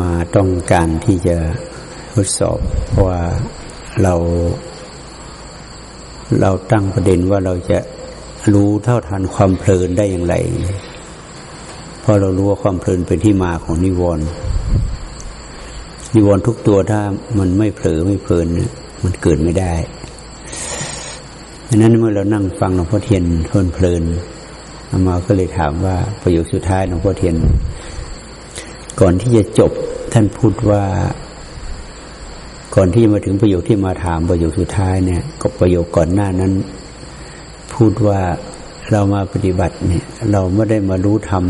มาต้องการที่จะทดสอบว่าเราเราตั้งประเด็นว่าเราจะรู้เท่าทันความเพลินได้อย่างไร เพราะเรารู้ว่าความเพลินเป็นที่มาของนิวรณ์นิวรณ์ทุกตัวถ้ามันไม่เผลอไม่เพลินมันเกิดไม่ได้ดังนั้นเมื่อเรานั่งฟังหลวงพ่อเทียนเพลินเพลินอมาก็เลยถามว่าประโยคสุดท้ายหลวงพ่อเทียน ก่อนที่จะจบท่านพูดว่าก่อนที่จะมาถึงประโยคที่มาถามประโยคสุดท้ายเนี่ย ก็ประโยคก่อนหน้านั้น พูดว่าเรามาปฏิบัติเนี่ย เราไม่ได้มารู้ธรรม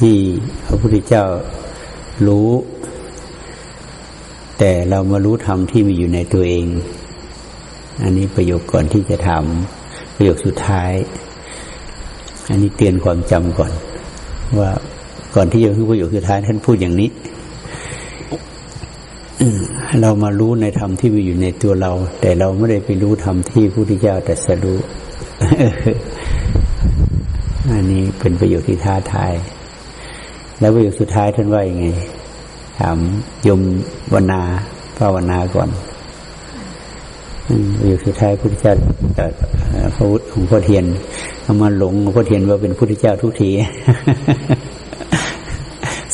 ที่พระพุทธเจ้ารู้ แต่เรามารู้ธรรมที่มีอยู่ในตัวเอง อันนี้ประโยคก่อนที่จะถามประโยคสุดท้าย อันนี้เตือนความจำก่อน ว่า ก่อนที่จะพูดประโยคสุดท้ายท่านพูดอย่างนี้เรามารู้ในธรรมที่มีอยู่ในตัวเรา แต่เราไม่ได้ไปรู้ธรรมที่พระพุทธเจ้าตรัสรู้อันนี้เป็นประโยชน์ที่ท้าทาย แล้วประโยคสุดท้ายท่านว่ายังไง ถามยมวนาภาวนาก่อนอืมประโยคสุดท้ายพระพุทธเจ้าตรัสพระพุทธของพ่อเทียนเอามาหลงพ่อเทียนว่าเป็นพระพุทธเจ้าทุกที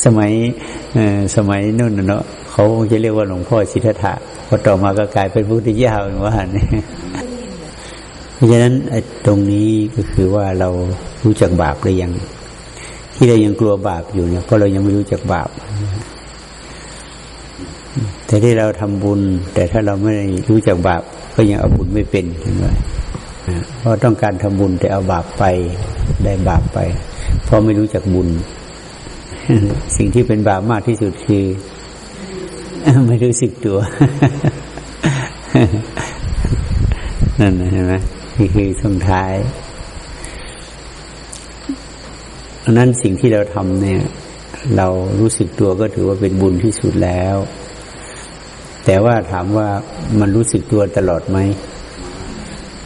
สมัยสมัยนู่นเนาะเขาจะเรียกว่าหลวงพ่อสิทธัตถะพอต่อมาก็กลายเป็นพระพุทธเจ้าอย่างว่าเนี่ยเพราะฉะนั้นตรงนี้ก็คือว่าเรารู้จักบาปหรือยัง ที่เรายังกลัวบาปอยู่เนี่ยเพราะเรายังไม่รู้จักบาป แต่ที่เราทำบุญ แต่ถ้าเราไม่รู้จักบาป ก็ยังเอาบุญไม่เป็นเห็นไหมเพราะต้องการทำบุญแต่เอาบาปไปได้บาปไป เพราะไม่รู้จักบุญ สิ่งที่เป็นบาปมากที่สุดคือ ไม่รู้สึกตัว นั่นนะเห็นไหมนี่คือช่วงท้ายดังนั้นสิ่งที่เราทำเนี่ย เรารู้สึกตัวก็ถือว่าเป็นบุญที่สุดแล้ว แต่ว่าถามว่ามันรู้สึกตัวตลอดไหม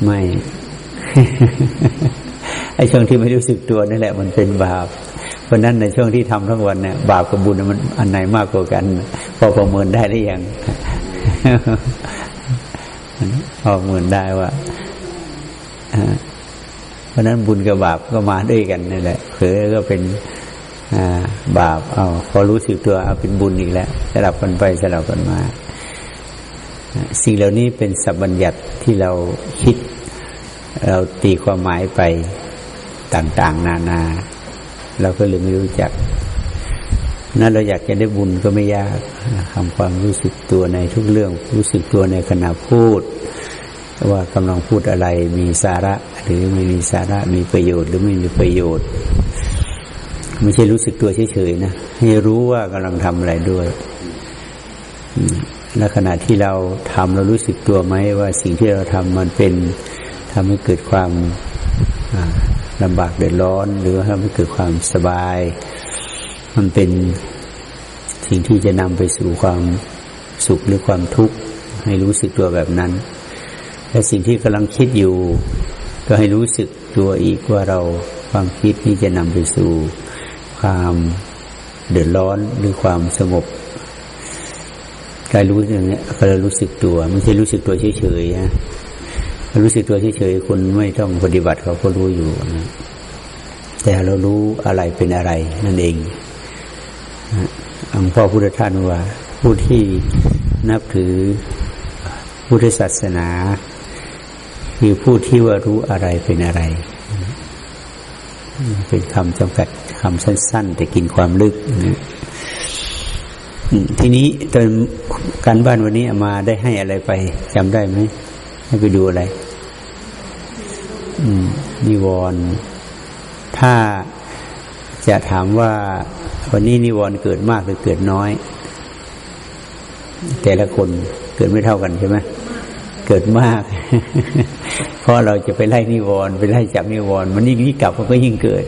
ไม่ไอช่วงที่ไม่รู้สึกตัวนั่นแหละ มันเป็นบาป เพราะนั้นในช่วงที่ทำทั้งวันเนี่ยบาปกับบุญมันอันไหนมากกว่ากัน พอประเมินได้หรือยังพอประเมินได้ว่าเพราะนั้นบุญกับบาปก็มาด้วยกันนี่แหละเผลอก็เป็นบาปเอาพอรู้สึกตัวเอาเป็นบุญอีกแล้วสลับกันไปสลับกันมา สิ่งเหล่านี้เป็นสัพบัญญัติที่เราคิด เราตีความหมายไปต่าง ๆ นานา เราก็เลยไม่รู้จักนั้นเราอยากจะได้บุญก็ไม่ยากทำความรู้สึกตัวในทุกเรื่อง รู้สึกตัวในขณะพูด ว่ากำลังพูดอะไรมีสาระ หรือไม่มีสาระมีประโยชน์ หรือไม่มีประโยชน์ ไม่ใช่รู้สึกตัวเฉยๆนะให้รู้ว่ากำลังทำอะไรด้วยและขณะที่เราทำเรารู้สึกตัวไหมว่าสิ่งที่เราทำมันเป็นทำให้เกิดความ ลำบากเดือดร้อน หรือว่าทำให้เกิดความสบาย มันเป็นสิ่งที่จะนำไปสู่ความสุขหรือความทุกข์ให้รู้สึกตัวแบบนั้น และสิ่งที่กำลังคิดอยู่ ก็ให้รู้สึกตัวอีกว่าเราความคิดนี้จะนำไปสู่ความเดือดร้อนหรือความสงบการรู้อย่างนี้ก็รู้สึกตัว ไม่ใช่รู้สึกตัวเฉยๆนะ รู้สึกตัวเฉยๆคนไม่ต้องปฏิบัติเขาก็รู้อยู่นะแต่เรารู้อะไรเป็นอะไร นั่นเองนะหลวงพ่อพุทธท่าสว่า ผู้ที่นับถือพุทธศาสนาคือผู้ที่ว่ารู้อะไรเป็นอะไร เป็นคำจำกัดคำสั้น ๆ แต่กินความลึกนะทีนี้ตอนการบ้านวันนี้มาได้ให้อะไรไปจำได้ไหมให้ไปดูอะไร นิวรณ์ถ้าจะถามว่าวันนี้นิวรณ์เกิดมากหรือเกิดน้อย แต่ละคนเกิดไม่เท่ากันใช่ไหมเกิดมาก เพราะเราจะไปไล่นิวรณ์ไปไล่จับนิวรณ์มันยิ่งยิ่งกลับมันก็ยิ่งเกิด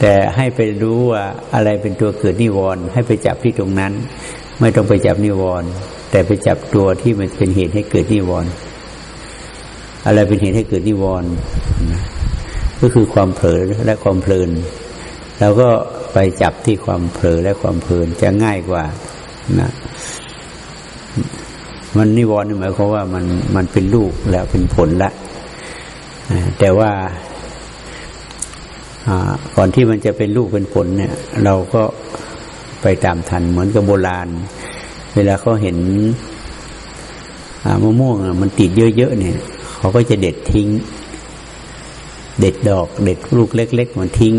แต่ให้ไปรู้ว่าอะไรเป็นตัวเกิดนิวรณ์ให้ไปจับที่ตรงนั้น ไม่ต้องไปจับนิวรณ์แต่ไปจับตัวที่มันเป็นเหตุให้เกิดนิวรณ์ อะไรเป็นเหตุให้เกิดนิวรณ์ก็คือความเผลอและความเพลินเราก็ไปจับที่ความเผลอและความเพลินจะง่ายกว่านะมันนิวรณ์หมายความว่ามันมันเป็นลูกแล้วเป็นผลละแต่ว่าก่อนที่มันจะเป็นลูกเป็นผลเนี่ย เราก็ไปตามทันเหมือนกับโบราณ เวลาเขาเห็นมะม่วงมันติดเยอะๆเนี่ย เขาก็จะเด็ดทิ้ง เด็ดดอก เด็ดลูกเล็ก ๆ มันทิ้ง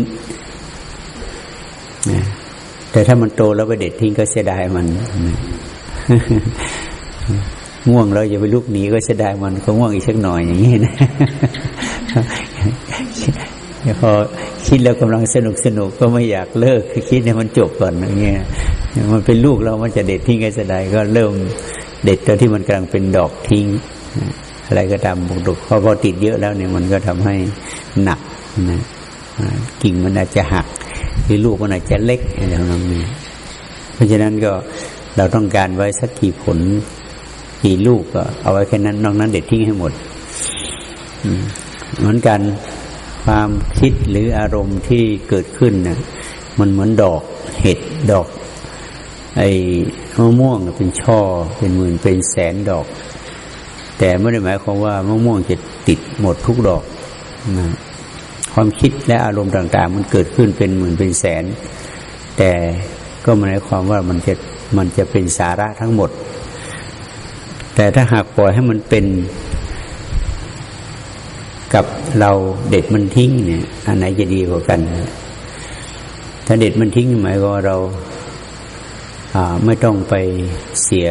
นะแต่ถ้ามันโตแล้วไปเด็ดทิ้งก็เสียดายมันนะง่วงเราอย่าไปลุกหนีก็เสียดายมันก็ง่วงอีกสักหน่อยอย่างนี้นะพอคิดแล้วกำลังสนุกสนุกก็ไม่อยากเลิกคิดให้มันจบก่อนอย่างเงี้ยมันเป็นลูกเรามันจะเด็ดทิ้งก็เสียดายก็เริ่มเด็ดตอนที่มันกำลังเป็นดอกทิ้ง อะไรก็ตามบุกดุกพอพอติดเยอะแล้วเนี่ยมันก็ทำให้หนักนะกิ่งมันอาจจะหัก หรือลูกมันอาจจะเล็กอะไรแบบนี้เพราะฉะนั้นก็เราต้องการไว้สักกี่ผลกี่ลูกก็เอาไว้แค่นั้นนอกนั้นเด็ดทิ้งให้หมดเหมือนกันความคิดหรืออารมณ์ที่เกิดขึ้นนะมันเหมือนดอกเห็ดดอก ไอ้มะม่วงเป็นช่อเป็นหมื่นเป็นแสนดอก แต่ไม่ได้หมายความว่ามะม่วงจะติดหมดทุกดอกนะความคิดและอารมณ์ต่าง ๆ มันเกิดขึ้นเป็นหมื่นเป็นแสน แต่ก็ไม่ได้ความว่ามันจะมันจะเป็นสาระทั้งหมด แต่ถ้าหากปล่อยให้มันเป็นกับเราเด็ดมันทิ้งเนี่ยอันไหนจะดีกว่ากัน ถ้าเด็ดมันทิ้งหมายความว่าเราไม่ต้องไปเสีย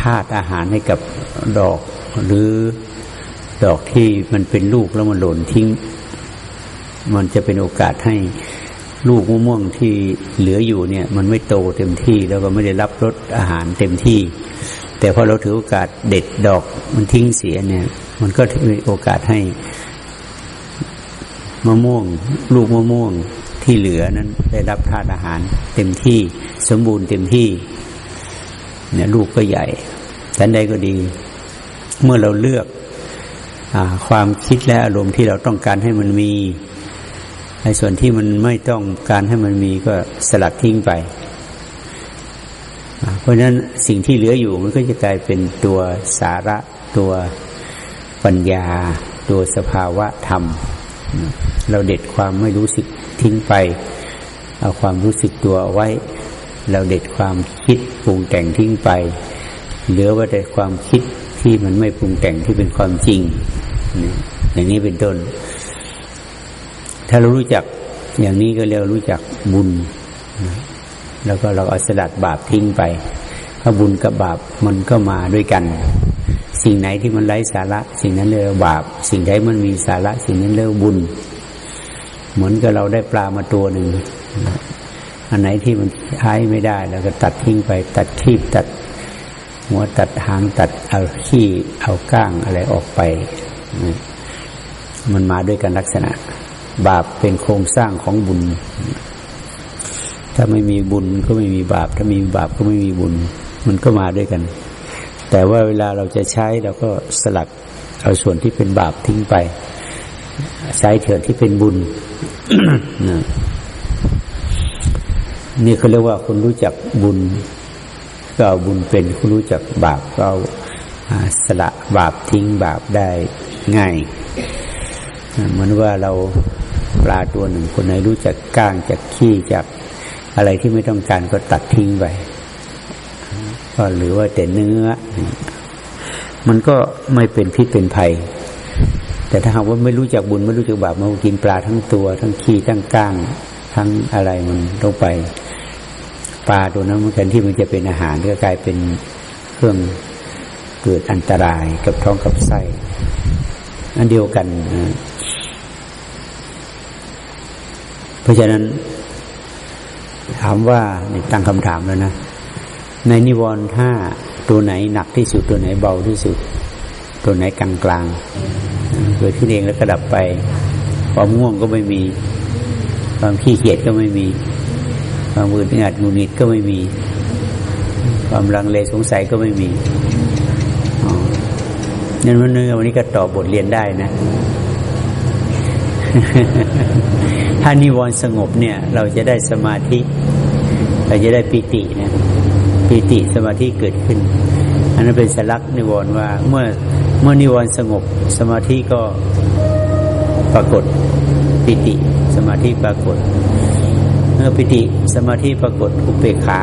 ธาตุอาหารให้กับดอกหรือดอกที่มันเป็นลูกแล้วมันหล่นทิ้ง มันจะเป็นโอกาสให้ลูกมะม่วงที่เหลืออยู่เนี่ย มันไม่โตเต็มที่แล้วก็ไม่ได้รับรสอาหารเต็มที่ แต่พอเราถือโอกาสเด็ดดอกมันทิ้งเสียเนี่ย มันก็มีโอกาสให้มะม่วง ลูกมะม่วงที่เหลือนั้นได้รับธาตุอาหารเต็มที่สมบูรณ์เต็มที่เนี่ยลูกก็ใหญ่ ทันใดก็ดี เมื่อเราเลือกอความคิดและอารมณ์ที่เราต้องการให้มันมีในส่วนที่มันไม่ต้องการให้มันมีก็สลัดทิ้งไป เพราะนั้นสิ่งที่เหลืออยู่มันก็จะกลายเป็นตัวสาระ ตัวปัญญา ตัวสภาวะธรรม เราเด็ดความไม่รู้สึกทิ้งไป เอาความรู้สึกตัวไว้ เราเด็ดความคิดปรุงแต่งทิ้งไป เหลือไว้แต่ความคิดที่มันไม่ปรุงแต่งที่เป็นความจริงอย่างนี้เป็นต้น ถ้าเรารู้จัก อย่างนี้ก็เรียกรู้จักบุญ แล้วก็เราเอาสลัดบาปทิ้งไปถ้าบุญกับบาปมันก็มาด้วยกัน สิ่งไหนที่มันไร้สาระ สิ่งนั้นเรียกว่าบาป สิ่งใดมันมีสาระ สิ่งนั้นเรียกว่าบุญ เหมือนกับเราได้ปลามาตัวหนึ่งอันไหนที่มันใช้ไม่ได้ แล้วก็ตัดทิ้งไป ตัดขี้ตัด หัวตัดหางตัดเอาขี้เอาก้างอะไรออกไป มันมาด้วยกันลักษณะ บาปเป็นโครงสร้างของบุญ ถ้าไม่มีบุญก็ไม่มีบาป ถ้ามีบาปก็ไม่มีบุญ มันก็มาด้วยกัน แต่ว่าเวลาเราจะใช้เราก็สลัดเอาส่วนที่เป็นบาปทิ้งไป ใช้เถิดที่เป็นบุญนะนี่เขาเรียกว่าคนรู้จักบุญ ก็เอาบุญเป็นคนรู้จักบาปก็าสละบาปทิ้งบาปได้ง่ายเหมือนว่าเราปลาตัวหนึ่งคนไหนรู้จักก้างจากขี้จากอะไรที่ไม่ต้องการก็ตัดทิ้งไปก็หรือว่าแต่เนื้อ มันก็ไม่เป็นพิษเป็นภัย แต่ถ้าหากว่าไม่รู้จักบุญไม่รู้จักบาปมันกินปลาทั้งตัว ทั้งขี้ทั้งก้าง ทั้งอะไรมันลงไป ปลาตัวนั้นมันแทนที่มันจะเป็นอาหารก็กลายเป็นเครื่องเกิดอันตรายกับท้องกับไส้อันเดียวกัน เพราะฉะนั้น ถามว่าตั้งคำถามแล้วนะ ในนิวรณ์ห้าตัวไหนหนักที่สุดตัวไหนเบาที่สุด ตัวไหนกลางกลางเกิดขึ้นเองแล้วก็ดับไป ความง่วงก็ไม่มี ความขี้เกียจก็ไม่มี ความมืดงัดงูนิดก็ไม่มี ความลังเลสงสัยก็ไม่มีนั่นวันนี้วันนี้ก็ตอบบทเรียนได้นะ ถ้านิวรณ์สงบเนี่ย เราจะได้สมาธิ เราจะได้ปิตินะปิติสมาธิเกิดขึ้น อันนั้นเป็นสลักนิวรณ์ว่า เมื่อเมื่อนิวรณ์สงบ สมาธิก็ปรากฏปิติ สมาธิปรากฏ เมื่อปิติสมาธิปรากฏอุเบกขา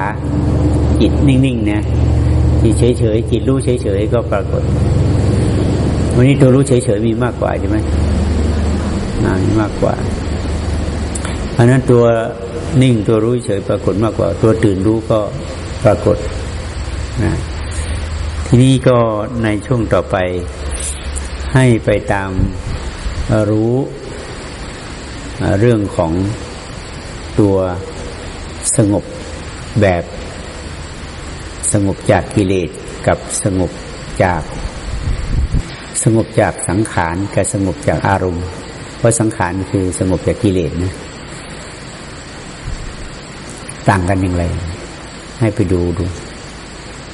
จิตนิ่งๆนะจิตเฉยๆจิตรู้เฉยๆก็ปรากฏ วันนี้ตัวรู้เฉยๆมีมากกว่าใช่ไหมอ่ามีมากกว่าอันนั้นตัวนิ่งตัวรู้เฉยปรากฏมากกว่า ตัวตื่นรู้ก็ปรากฏนะทีนี้ก็ในช่วงต่อไปให้ไปตามรู้เรื่องของ ตัวสงบแบบสงบจากกิเลสกับสงบจากสงบจากสังขารกับสงบจากอารมณ์ เพราะสังขารคือสงบจากกิเลสนะต่างกันอย่างไร ให้ไปดูดู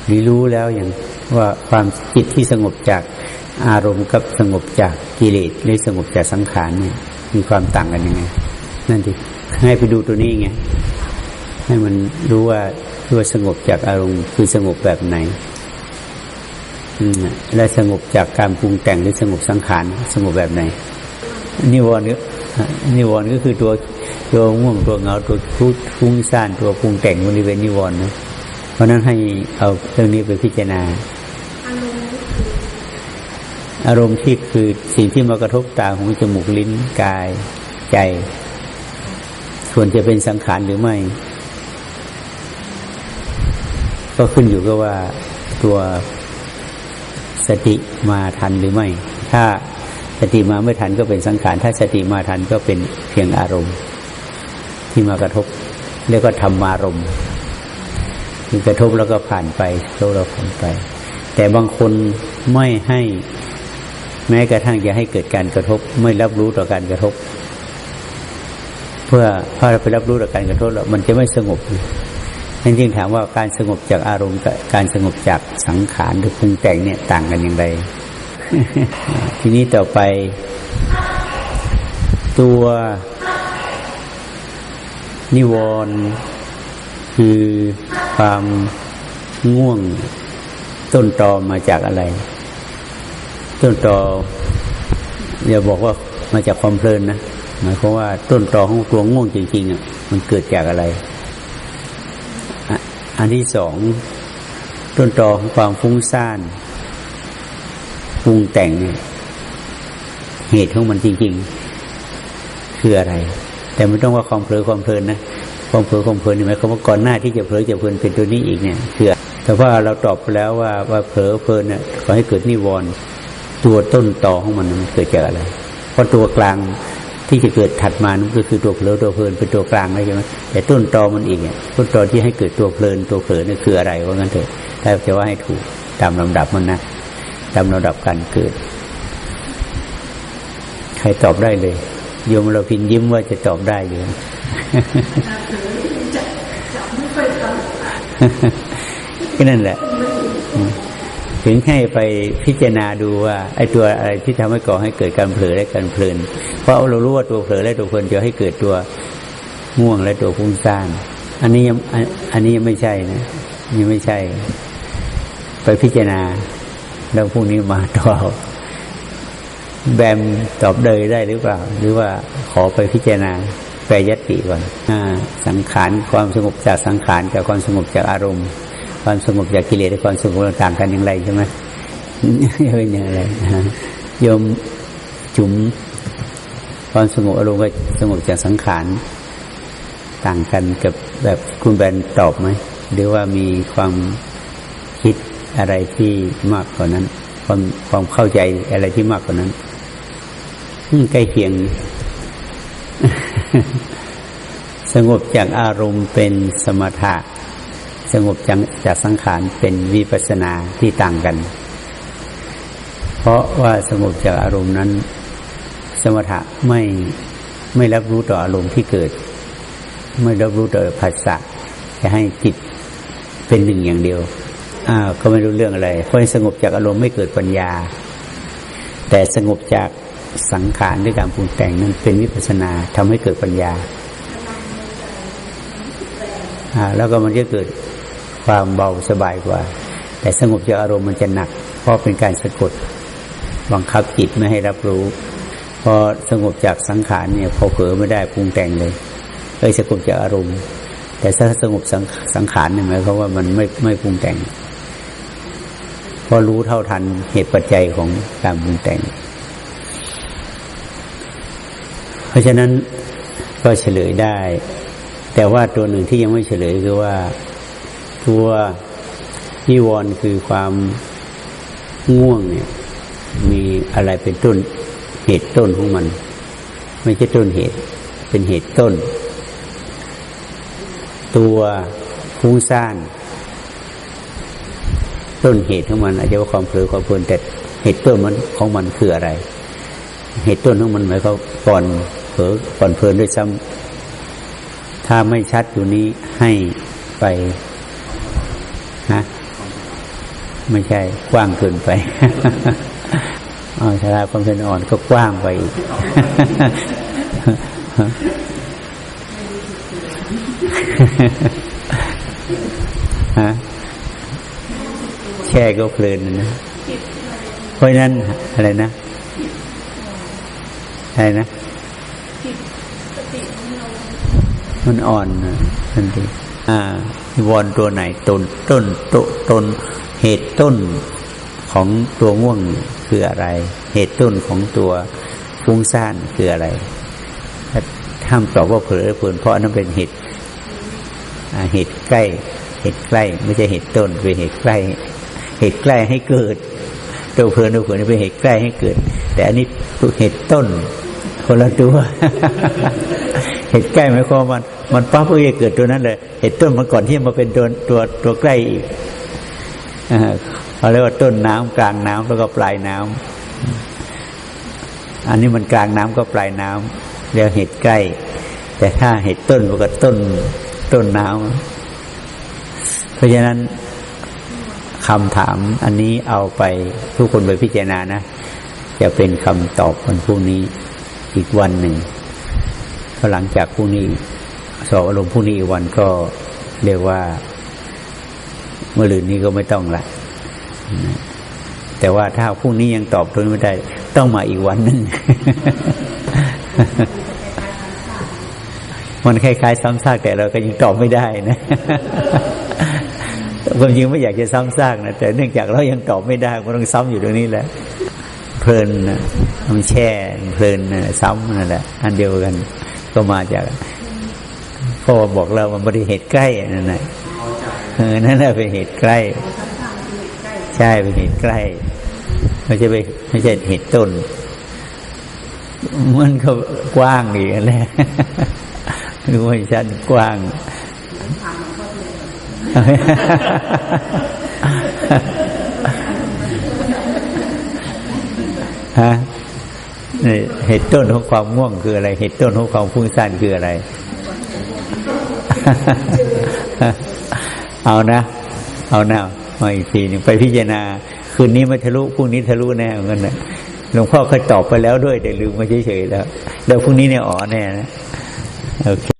หรือรู้แล้วอย่างว่าความจิตที่สงบจากอารมณ์กับสงบจากกิเลสหรือสงบจากสังขารเนี่ยมีความต่างกันยังไง นั่นดิให้ไปดูตัวนี้ไงให้มันรู้ว่าตัวสงบจากอารมณ์คือสงบแบบไหนและสงบจากการปรุงแต่งหรือสงบสังขารสงบแบบไหน นิวรณ์นิวรณ์ก็คือตัวตัวง่วงตัวเหงาตัวทุกฟุ้งซ่านตัวปรุงแต่งบริเวณนิวรณ์นะเพราะนั้นให้เอาเรื่องนี้ไปพิจารณา อารมณ์ที่คือสิ่งที่มากระทบตาหูจมูกลิ้นกายใจ ส่วนจะเป็นสังขารหรือไม่ ก็ขึ้นอยู่กับว่าตัวสติมาทันหรือไม่ ถ้าสติมาไม่ทันก็เป็นสังขาร ถ้าสติมาทันก็เป็นเพียงอารมณ์ ที่มากระทบเรียกว่าธรรมารมณ์ที่กระทบแล้วก็ผ่านไปโลเราผ่านไป แต่บางคนไม่ให้แม้กระทั่งจะให้เกิดการกระทบ ไม่รับรู้ต่อการกระทบ พื่อพอเราไปรับรู้ต่อการกระทบแล้วมันจะไม่สงบนั่นจึงถามว่าการสงบจากอารมณ์กับการสงบจากสังขารหรือปรุงแต่งเนี่ยต่างกันอย่างไร ทีนี้ต่อไปตัวนิวรณ์คือความง่วงต้นตอมาจากอะไร ต้นตออย่าบอกว่ามาจากความเพลินนะ หมายความว่าต้นตอของตัวง่วงจริงๆอะมันเกิดจากอะไร อันที่สองต้นตอของความฟุ้งซ่านปรุงแต่งเนี่ยเหตุของมันจริง ๆ คืออะไร แต่ไม่ต้องว่าความเผลอความเพลินนะความเผลอความเพลินหมายความว่าก่อนหน้าที่จะเผลอจะเพลินเป็นตัวนี้อีกเนี่ยคือแต่ว่าเราตอบไปแล้วว่าว่าเผลอเพลินเนี่ยขอให้เกิดนิวรณ์ตัวต้นตอของมันมันเกิดจากอะไรเพราะตัวกลาง ที่จะเกิดถัดมานั่นก็คือตัวเผลอตัวเพลินเป็นตัวกลางใช่ไหมแต่ต้นตอมันอีกเนี่ยต้นตอที่ให้เกิดตัวเพลินตัวเผลอนี่คืออะไรว่างั้นเถอะถ้าจะว่าให้ถูกตามลำดับมันนะตามลำดับการเกิด ใครตอบได้เลยโยมเราพินยิ้มว่าจะตอบได้อยู่ก็นั่นแหละ ถึงให้ไปพิจารณาดูว่าไอ้ตัวอะไรที่ทำให้ก่อให้เกิดการเผลอและการเพลิน เพราะเรารู้ว่าตัวเผลอและตัวเพลินจะให้เกิดตัวง่วงและตัวฟุ้งซ่านอันนี้ยังอันนี้ยังไม่ใช่นะยังไม่ใช่ ไปพิจารณา แล้วพรุ่งนี้มาตอบแบมตอบเดยได้หรือเปล่า หรือว่าขอไปพิจารณาแปรยติก่อนอสังขารความสงบจากสังขารกับความสงบจากอารมณ์ ความสงบจากกิเลสและความสงบต่างกันอย่างไรใช่ไหมเป็นอย่างไรโยมจุ๋มความสงบอารมณ์กับสงบจากสังขารต่างกันกับแบบคุณแบนตอบไหมหรือว่ามีความคิดอะไรที่มากกว่านั้น ความความเข้าใจอะไรที่มากกว่านั้นใกล้เคียง สงบจากอารมณ์เป็นสมถะ สงบจากจากสังขารเป็นวิปัสนาที่ต่างกัน เพราะว่าสงบจากอารมณ์นั้น สมถะไม่ไม่รับรู้ต่ออารมณ์ที่เกิด ไม่รับรู้ต่อภาษาจะให้จิตเป็นหนึ่งอย่างเดียวอ่าก็ไม่รู้เรื่องอะไรเพราะสงบจากอารมณ์ไม่เกิดปัญญา แต่สงบจากสังขารด้วยการปรุงแต่งนั้นเป็นวิปัสสนาทำให้เกิดปัญญาอ่าแล้วก็มันจะเกิด ความเบาสบายกว่า แต่สงบจากอารมณ์มันจะหนัก เพราะเป็นการสะกดบังคับจิตไม่ให้รับรู้พอสงบจากสังขารเนี่ยพอเผลอไม่ได้ปรุงแต่งเลยเอ้ยสงบจากอารมณ์ แต่ถ้าสงบสังสังขารเนี่ยหมายความว่ามันไม่ไม่ปรุงแต่งพอรู้เท่าทันเหตุปัจจัยของการปรุงแต่ง เพราะฉะนั้นก็เฉลยได้ แต่ว่าตัวหนึ่งที่ยังไม่เฉลยคือว่า ตัวนิวรณ์คือความง่วงเนี่ย มีอะไรเป็นต้นเหตุต้นของมัน ไม่ใช่ต้นเหตุ เป็นเหตุต้น ตัวฟุ้งซ่านต้นเหตุของมันอาจจะว่าความเผลอความเพลินแต่เหตุต้นมันของมันคืออะไร เหตุต้นของมันหมายความก่อนเผลอก่อนเพลินด้วยซ้ำถ้าไม่ชัดอยู่นี้ให้ไปฮะ ไม่ใช่กว้างเกินไปอ๋อชาลาความเป็นอ่อนก็กว้างไปอีกฮะแช่ก็เพลินนะเพราะนั้นอะไรนะอะไรนะมันอ่อนนะทันทีอ่าวรณ์ตัวไหนต้นต้นโตต้น เหตุต้นของตัวง่วงคืออะไร เหตุต้นของตัวฟุ้งซ่านคืออะไรห้ามตอบว่าเผลอเพลินเพราะนั่นเป็นเหตุเหตุใกล้ เหตุใกล้ ไม่ใช่เหตุต้นเป็นเหตุใกล้ เหตุใกล้ให้เกิด ตัวเพลินตัวเผลอเป็นเหตุใกล้ให้เกิด แต่อันนี้ตัวเหตุต้นคนละตัวเหตุใกล้หมายความว่ามันมันปั๊บเพื่อจะเกิดตัวนั้นเลยเหตุต้นมันก่อนที่มาเป็นตัวตัวตัวใกล้อีก เขาเรียกว่าต้นน้ำกลางน้ำแล้วก็ปลายน้ำอันนี้มันกลางน้ำก็ปลายน้ำเรียกเหตุใกล้ แต่ถ้าเหตุต้นมันก็ต้นต้นน้ำเพราะฉะนั้นคำถามอันนี้เอาไปทุกคนไปพิจารณานะ จะเป็นคำตอบวันพรุ่งนี้อีกวันหนึ่งพอหลังจากพรุ่งนี้สอบอารมณ์พรุ่งนี้อีกวันก็เรียกว่า เมื่อลืนนี้ก็ไม่ต้องละแต่ว่าถ้าพรุ่งนี้ยังตอบตรงนี้ไม่ได้ ต้องมาอีกวันหนึ่งมันคล้ายๆซ้ำซากแต่เราก็ยังตอบไม่ได้นะความจริงไม่อยากจะซ้ำซากนะแต่เนื่องจากเรายังตอบไม่ได้ก็ต้องซ้ำอยู่ตรงนี้แหละเพลินนะมันแช่เพลินนซ้ำนั่นแหละอันเดียวกัน ก็มาจากพ่อบอกเรามันบริเหตุใกล้นั่นแหละ นั่นแหละเป็นเหตุใกล้ ใช่เป็นเหตุใกล้ไม่ใช่ไปไม่ใช่เหตุต้น มันก็กว้างอีกแหละคือว่าชั้นกว้างฮะนี่เหตุต้นของความง่วงคืออะไร เหตุต้นของความฟุ้งซ่านคืออะไร เอานะ เอานวมาอีกทีหนึงไปพิจารณา คืนนี้ไม่ทะลุพรุ่งนี้ทะลุแน่เหมือนกันนะหลวงพ่อเคยตอบไปแล้วด้วย แต่ลืมมาเฉยๆแล้วแล้วพรุ่งนี้เนี่ยอ๋อแน่นะโอเค